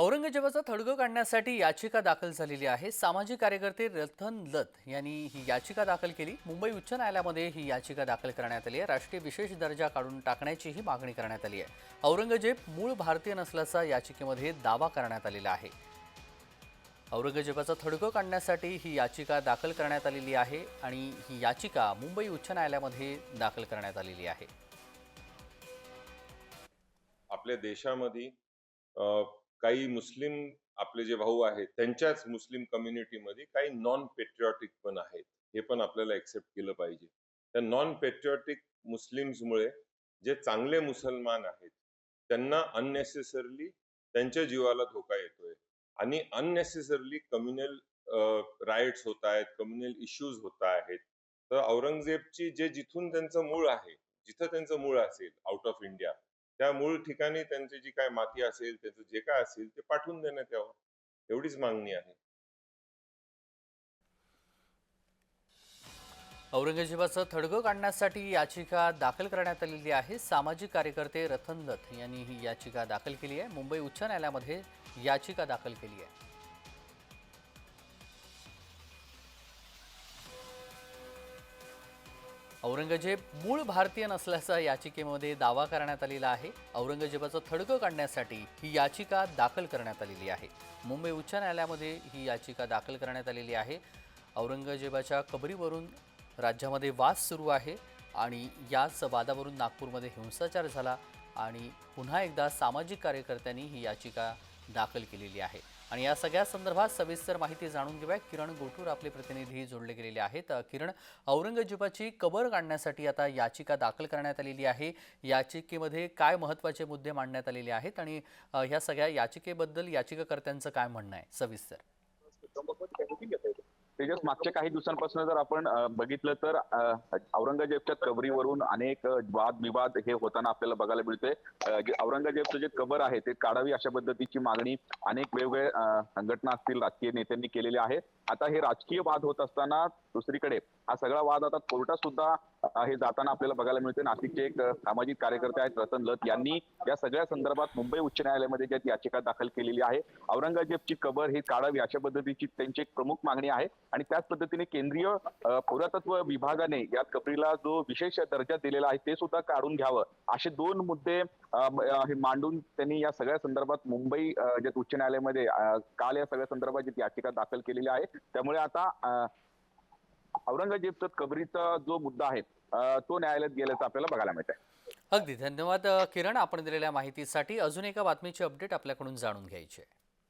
औरंगजेबाचा थडगं काढण्यासाठी याचिका दाखल झालेली आहे. सामाजिक कार्यकर्ते रतन लत यांनी ही याचिका दाखल केली. मुंबई उच्च न्यायालयामध्ये ही याचिका दाखल करण्यात आली आहे. राष्ट्रीय विशेष दर्जा काढून टाकण्याचीही मागणी करण्यात आली आहे. औरंगजेब मूळ भारतीय नसल्याचा याचिकेमध्ये दावा करण्यात आलेला आहे. औरंगजेबाचा थडगं काढण्यासाठी ही याचिका दाखल करण्यात आलेली आहे आणि ही याचिका मुंबई उच्च न्यायालयामध्ये दाखल करण्यात आलेली आहे. आपल्या देशामध्ये काही मुस्लिम आपले जे भाऊ आहेत त्यांच्याच मुस्लिम कम्युनिटीमध्ये काही नॉन पेट्रिऑटिक पण आहेत. हे पण आपल्याला एक्सेप्ट केलं पाहिजे. त्या नॉन पेट्रिऑटिक मुस्लिम्समुळे जे चांगले मुसलमान आहेत त्यांना अननेसेसरली त्यांच्या जीवाला धोका येतोय. आणि अननेसेसरली कम्युनल राईट्स होत आहेत कम्युनल इश्यूज होत आहेत. तर औरंगजेबची जे जिथून त्यांचं मूळ आहे जिथं त्यांचं मूळ असेल आउट ऑफ इंडिया त्या मूळ ठिकाणी त्यांची जी काय माती असेल त्याचं जे काय असेल ते पाठवून देण्यात यावं. एवढीच मागणी आहे. औरंगजेबाचं थडगं काढण्यासाठी याचिका दाखल करण्यात आलेली आहे. सामाजिक कार्यकर्ते रतन दत्त यांनी ही याचिका दाखल केली आहे. मुंबई उच्च न्यायालयामध्ये याचिका दाखल केली आहे. औरंगजेब मूळ भारतीय नसल्याचा याचिकेमध्ये दावा करण्यात आलेला आहे. औरंगजेबाचं थडकं काढण्यासाठी ही याचिका दाखल करण्यात आलेली आहे. मुंबई उच्च न्यायालयामध्ये ही याचिका दाखल करण्यात आलेली आहे. औरंगजेबाच्या कबरीवरून राज्यामध्ये वाद सुरू आहे आणि याच वादावरून नागपूरमध्ये हिंसाचार झाला आणि पुन्हा एकदा सामाजिक कार्यकर्त्यांनी ही याचिका दाखल केलेली आहे. आणि या सगळ्या संदर्भात सविस्तर माहिती जाणून घेऊया. किरण गोटूर आपले प्रतिनिधी जोडले गेलेले आहेत. किरण औरंगजेबाची कबर काढण्यासाठी आता याचिका दाखल करण्यात आलेली आहे. याचिकेमध्ये काय महत्त्वाचे मुद्दे मांडण्यात आलेले आहेत आणि ह्या सगळ्या याचिकेबद्दल याचिकाकर्त्यांचं काय म्हणणं आहे? सविस्तर. तेजस मागच्या काही दिवसांपासून जर आपण बघितलं तर औरंगजेबच्या कबरीवरून अनेक वाद विवाद हे होताना आपल्याला बघायला मिळते औरंगजेबचं जे कबर आहे ते काढावी अशा पद्धतीची मागणी अनेक वेगवेगळे संघटना असतील राजकीय नेत्यांनी केलेली आहे. आता हे राजकीय वाद होत असताना दुसरीकडे हा सगळा वाद आता कोर्टात सुद्धा हे जाताना आपल्याला बघायला मिळते नाशिकचे एक सामाजिक कार्यकर्ते आहेत रतन लत यांनी या सगळ्या संदर्भात मुंबई उच्च न्यायालयामध्ये ज्यात याचिका दाखल केलेली आहे औरंगजेबची कबर ही काढावी अशा पद्धतीची त्यांची एक प्रमुख मागणी आहे. आणि त्याच पद्धतीने केंद्रीय पुरातत्व विभागाने या कबरीला जो विशेष दर्जा दिलेला आहे ते सुद्धा काढून घ्यावं. असे दोन मुद्दे हे मांडून त्यांनी या सगळ्या संदर्भात मुंबई जे उच्च न्यायालयामध्ये काल या सगळ्या संदर्भात जी याचिका दाखल केलेली आहे त्यामुळे आता औरंगजेब औरंगजेबचा कबरीचा जो मुद्दा आहे तो न्यायालयात गेल्याचं आपल्याला बघायला मिळत आहे अगदी. धन्यवाद किरण. आपण दिलेल्या माहितीसाठी अजून एका बातमीची अपडेट आपल्याकडून जाणून घ्यायची आहे.